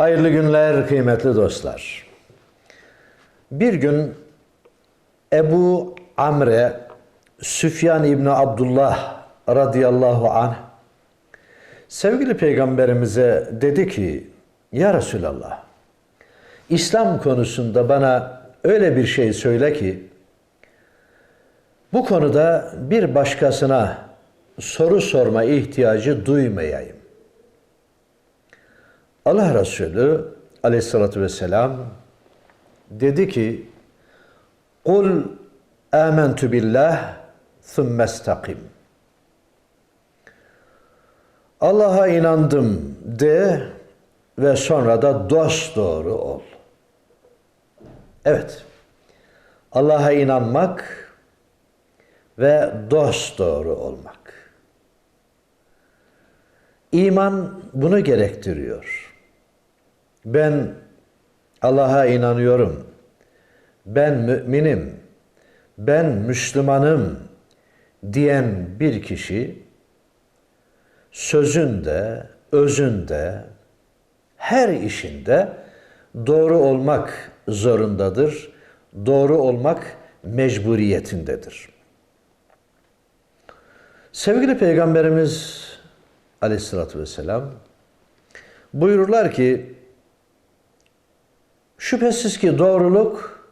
Hayırlı günler kıymetli dostlar. Bir gün Ebu Amre Süfyan İbni Abdullah radıyallahu anh sevgili peygamberimize dedi ki Ya Resulallah İslam konusunda bana öyle bir şey söyle ki bu konuda bir başkasına soru sorma ihtiyacı duymayayım. Allah Resulü aleyhissalatü vesselam dedi ki Kul amentu billah thumme istakim. Allah'a inandım de ve sonra da dost doğru ol. Evet. Allah'a inanmak ve dost doğru olmak. İman bunu gerektiriyor. Ben Allah'a inanıyorum. Ben müminim. Ben Müslümanım diyen bir kişi sözünde, özünde, her işinde doğru olmak zorundadır. Doğru olmak mecburiyetindedir. Sevgili Peygamberimiz Aleyhisselatü Vesselam buyururlar ki şüphesiz ki doğruluk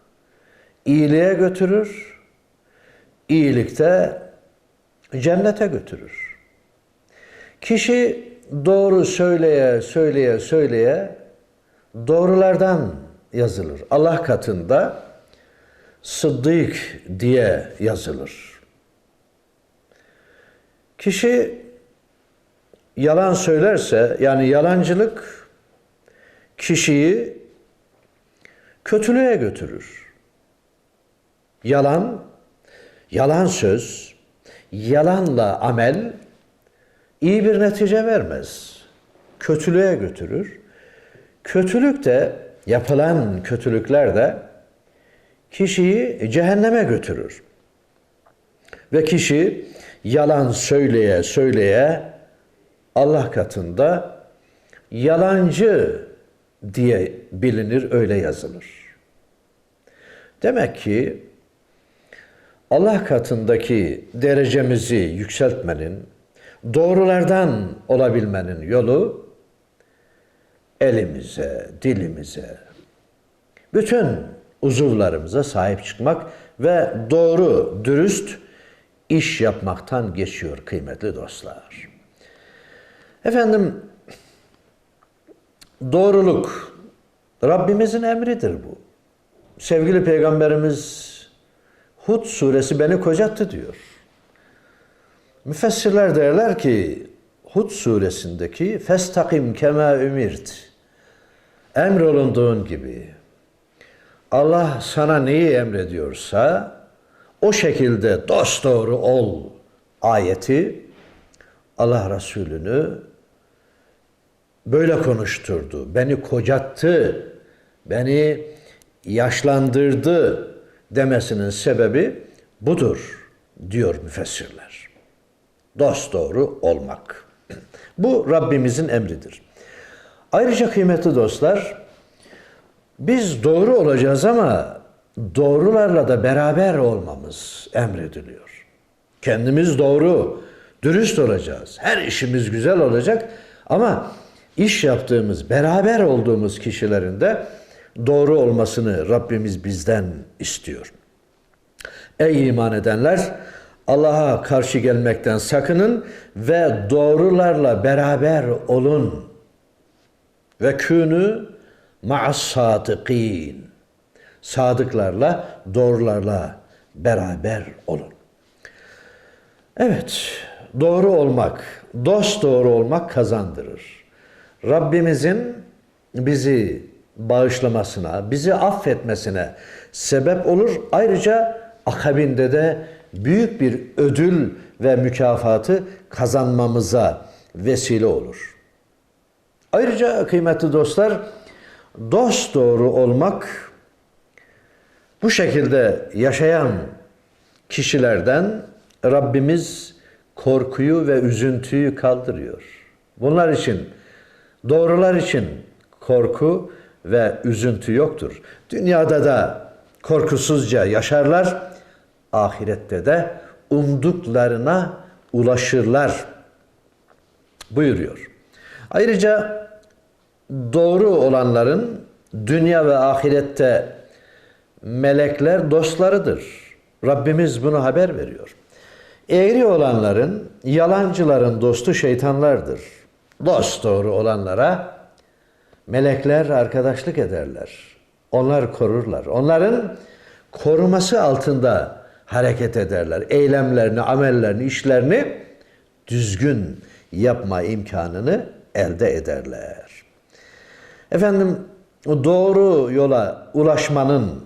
iyiliğe götürür, iyilikte cennete götürür. Kişi doğru söyleye söyleye söyleye doğrulardan yazılır. Allah katında sıddık diye yazılır. Kişi yalan söylerse yani yalancılık kişiyi kötülüğe götürür. Yalan, yalan söz, yalanla amel iyi bir netice vermez. Kötülüğe götürür. Kötülük de yapılan kötülükler de kişiyi cehenneme götürür. Ve kişi yalan söyleye söyleye Allah katında yalancı diye bilinir, öyle yazılır. Demek ki Allah katındaki derecemizi yükseltmenin, doğrulardan olabilmenin yolu elimize, dilimize, bütün uzuvlarımıza sahip çıkmak ve doğru, dürüst iş yapmaktan geçiyor kıymetli dostlar. Efendim doğruluk Rabbimizin emridir bu. Sevgili Peygamberimiz Hud suresi beni kocattı diyor. Müfessirler derler ki Hud suresindeki festakim kema ümirt emrolunduğun gibi Allah sana neyi emrediyorsa o şekilde dosdoğru ol ayeti Allah Resulü'nü böyle konuşturdu. Beni kocattı, beni yaşlandırdı demesinin sebebi budur diyor müfessirler. Dost doğru olmak. Bu Rabbimizin emridir. Ayrıca kıymetli dostlar, biz doğru olacağız ama doğrularla da beraber olmamız emrediliyor. Kendimiz doğru, dürüst olacağız. Her işimiz güzel olacak ama iş yaptığımız, beraber olduğumuz kişilerin de doğru olmasını Rabbimiz bizden istiyor. Ey iman edenler! Allah'a karşı gelmekten sakının ve doğrularla beraber olun. Ve künü ma'as sadıkîn. Sadıklarla, doğrularla beraber olun. Evet, doğru olmak, dost doğru olmak kazandırır. Rabbimizin bizi bağışlamasına, bizi affetmesine sebep olur. Ayrıca akabinde de büyük bir ödül ve mükafatı kazanmamıza vesile olur. Ayrıca kıymetli dostlar, dost doğru olmak bu şekilde yaşayan kişilerden Rabbimiz korkuyu ve üzüntüyü kaldırıyor. Bunlar için, doğrular için korku ve üzüntü yoktur. Dünyada da korkusuzca yaşarlar, ahirette de umduklarına ulaşırlar buyuruyor. Ayrıca doğru olanların dünya ve ahirette melekler dostlarıdır. Rabbimiz bunu haber veriyor. Eğri olanların, yalancıların dostu şeytanlardır. Dost doğru olanlara melekler arkadaşlık ederler. Onlar korurlar. Onların koruması altında hareket ederler. Eylemlerini, amellerini, işlerini düzgün yapma imkanını elde ederler. Efendim doğru yola ulaşmanın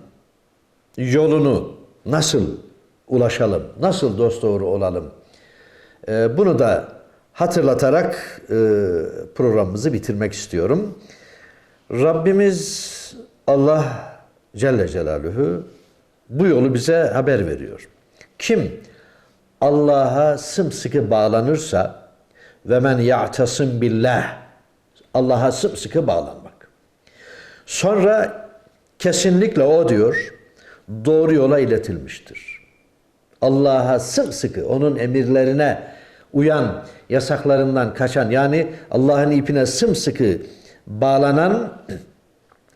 yolunu nasıl ulaşalım, nasıl dosdoğru olalım? Ee, bunu da hatırlatarak e, programımızı bitirmek istiyorum. Rabbimiz Allah Celle Celaluhu bu yolu bize haber veriyor. Kim Allah'a sımsıkı bağlanırsa ve men ya'tasım billah Allah'a sımsıkı bağlanmak. Sonra kesinlikle o diyor doğru yola iletilmiştir. Allah'a sımsıkı onun emirlerine uyan, yasaklarından kaçan yani Allah'ın ipine sımsıkı bağlanan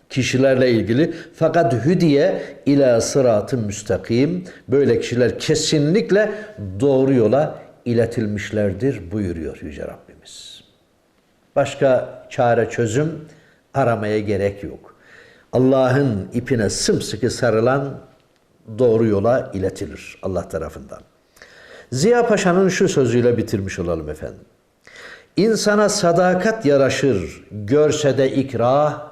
kişilerle ilgili fakat hüdiye ila sıratı müstakim böyle kişiler kesinlikle doğru yola iletilmişlerdir buyuruyor Yüce Rabbimiz. Başka çare çözüm aramaya gerek yok. Allah'ın ipine sımsıkı sarılan doğru yola iletilir Allah tarafından. Ziya Paşa'nın şu sözüyle bitirmiş olalım efendim. İnsana sadakat yaraşır, görse de ikrah,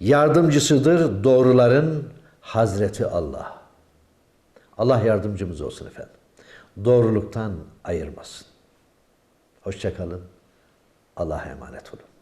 yardımcısıdır doğruların Hazreti Allah. Allah yardımcımız olsun efendim. Doğruluktan ayırmasın. Hoşçakalın. Allah'a emanet olun.